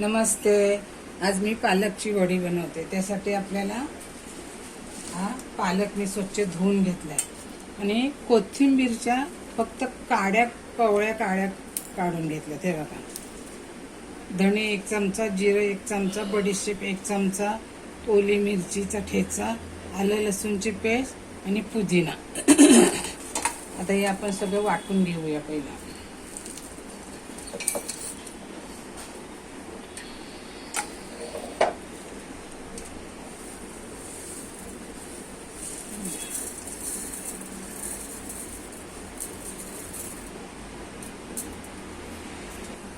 नमस्ते. आज मी पालकची वडी बनवते. त्यासाठी आपल्याला हा पालक मी स्वच्छ धुवून घेतलाय. आणि कोथिंबीरच्या फक्त काड्या कवळ्या काड्या काढून घेतल्या. ते बघा. धणे एक चमचा जिरं एक चमचा बडीशेप एक चमचा ओली मिरचीचा ठेचा आलं लसूणची पेस्ट आणि पुदिना. आता हे आपण सगळं वाटून घेऊया पहिला.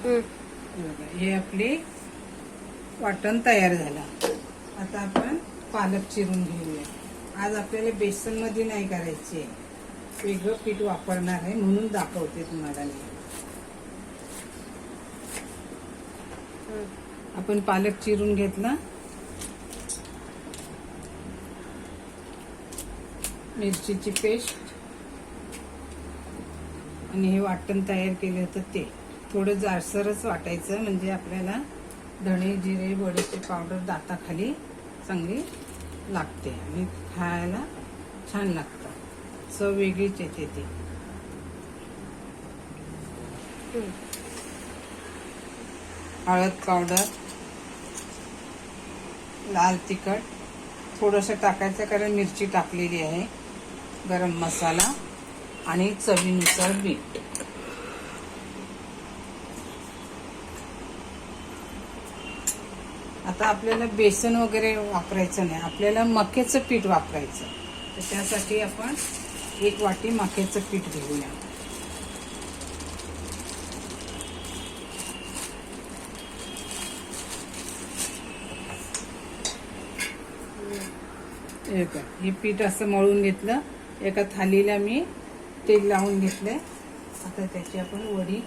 हे आपली वाटण तयार झालं. आता आपण पालक चिरून घेऊया. आज आपल्याला बेसनमध्ये नाही करायचे. वेगळं पीठ वापरणार आहे म्हणून दाखवते तुम्हाला मी. आपण पालक चिरून घेतला. मिरचीची पेस्ट. आणि हे वाटण तयार केलं होतं ते. थोडं जाडसरच वाटायचं म्हणजे आपल्याला धणे जिरे वड्याची पावडर दाताखाली चांगली लागते आणि खायला छान लागतं चव वेगळीच येते ती. हळद पावडर लाल तिखट थोडंसं टाकायचं कारण मिरची टाकलेली आहे गरम मसाला आणि चवीनुसार मीठ. आता आपल्याला बेसन वगैरे वापरायचं नाही. आपल्याला मक्याचं पीठ वापरायचं. तर त्यासाठी आपण एक वाटी मक्याचं पीठ घेऊया. हे हे पीठ असं मळून घेतलं. एका थालीला मी तेल लावून घेतलंय. आता त्याची आपण वडी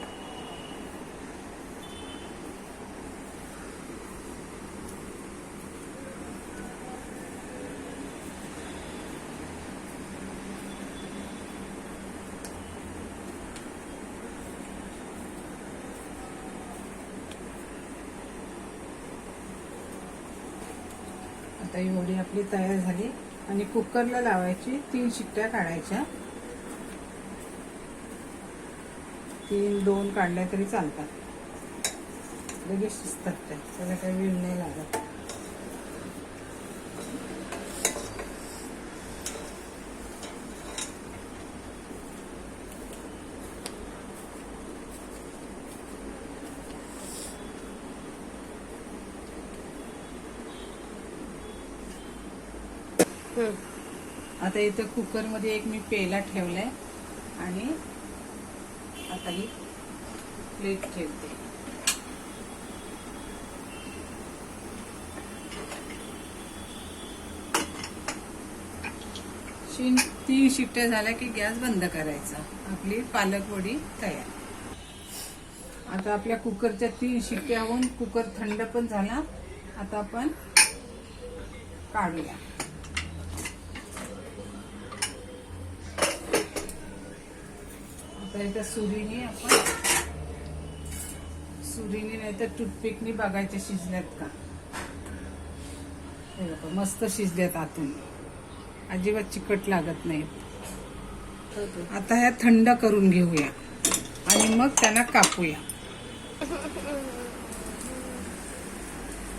आता ही वडी आपली तयार झाली आणि कुकरला लावायची तीन शिट्ट्या काढायच्या. तीन दोन काढल्या तरी चालतात. लगेच शिजतात त्या. त्याला काही वेळ नाही लागत. आता इथं कुकरमध्ये एक मी पेला ठेवलाय आणि आता ही प्लेट ठेवते. तीन तीन शिट्ट्या झाल्या की गॅस बंद करायचा. आपली पालक वडी तयार. आता आपल्या कुकरच्या तीन शिट्ट्या होऊन कुकर थंड पण झाला. आता आपण काढूया. आता इथं सुरीने आपण सुरीने नाही तर टूथपिकने बघायचे शिजल्यात का? हे बघा, मस्त शिजल्यात आतून. अजिबात चिकट लागत नाही आता ह्या थंड करून घेऊया आणि मग त्यांना कापूया.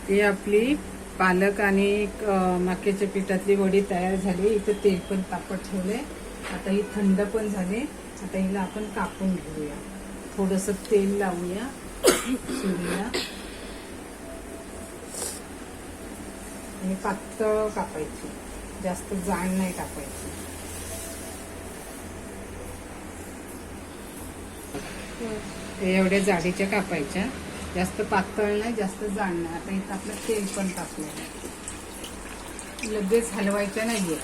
ही आपली पालक आणि मक्याच्या पिठातली वडी तयार झाली. इथं तेल पण तापत ठेवले. आता ही थंड पण झाली. आता हिला आपण कापून घेऊया. थोडस तेल लावूया. सुरीला आणि पातळ कापायची. जास्त जाड नाही कापायची. एवढ्या जाडीच्या कापायच्या. जास्त पातळ नाही जास्त जाड नाही. आता इथं आपलं तेल पण टाकलं लगेच हलवायच्या नाहीये.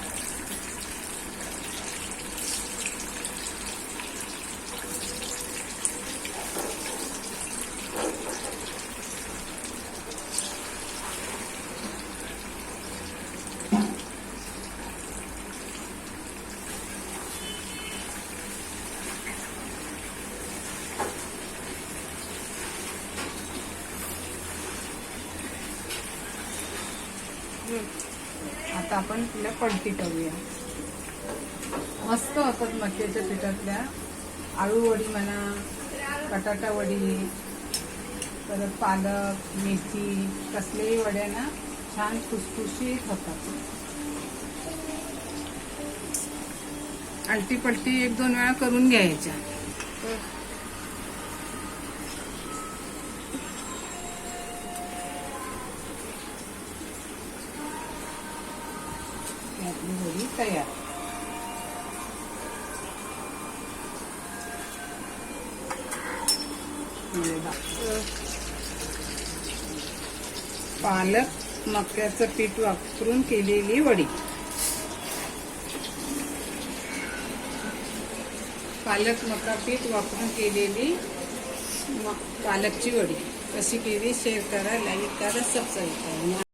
आता आपण तिला पलटी करूया मस्त होतात मक्याच्या पिठातल्या आळू वडी म्हणा बटाटा वडी परत पालक मेथी कसल्याही वड्या ना छान खुसखुशीत होतात. आलटी पलटी एक दोन वेळा करून घ्यायच्या. ही तयार पालक मक्याचं पीठ वापरून केलेली वडी. पालक मका पीठ वापरून केलेली पालकची वडी. कशी केली? शेअर करा लाईक करा सबस्क्राईब करा.